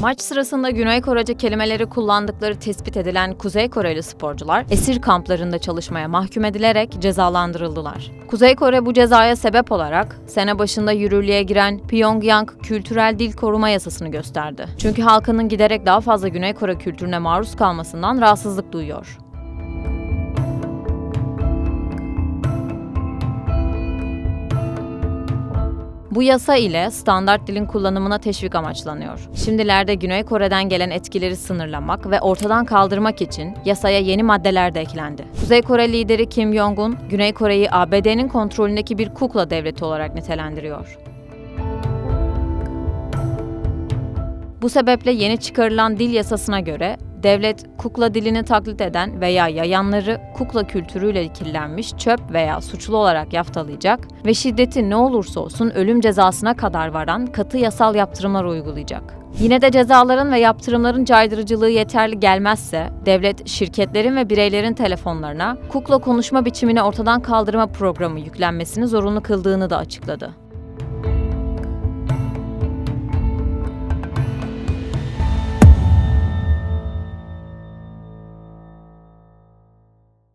Maç sırasında Güney Korece kelimeleri kullandıkları tespit edilen Kuzey Koreli sporcular esir kamplarında çalışmaya mahkum edilerek cezalandırıldılar. Kuzey Kore bu cezaya sebep olarak sene başında yürürlüğe giren Pyongyang Kültürel Dil Koruma Yasasını gösterdi. Çünkü halkının giderek daha fazla Güney Kore kültürüne maruz kalmasından rahatsızlık duyuyor. Bu yasa ile standart dilin kullanımına teşvik amaçlanıyor. Şimdilerde Güney Kore'den gelen etkileri sınırlamak ve ortadan kaldırmak için yasaya yeni maddeler de eklendi. Kuzey Kore lideri Kim Jong-un, Güney Kore'yi ABD'nin kontrolündeki bir kukla devleti olarak nitelendiriyor. Bu sebeple yeni çıkarılan dil yasasına göre devlet kukla dilini taklit eden veya yayanları kukla kültürüyle kirlenmiş çöp veya suçlu olarak yaftalayacak ve şiddeti ne olursa olsun ölüm cezasına kadar varan katı yasal yaptırımlar uygulayacak. Yine de cezaların ve yaptırımların caydırıcılığı yeterli gelmezse devlet şirketlerin ve bireylerin telefonlarına kukla konuşma biçimini ortadan kaldırma programı yüklenmesini zorunlu kıldığını da açıkladı.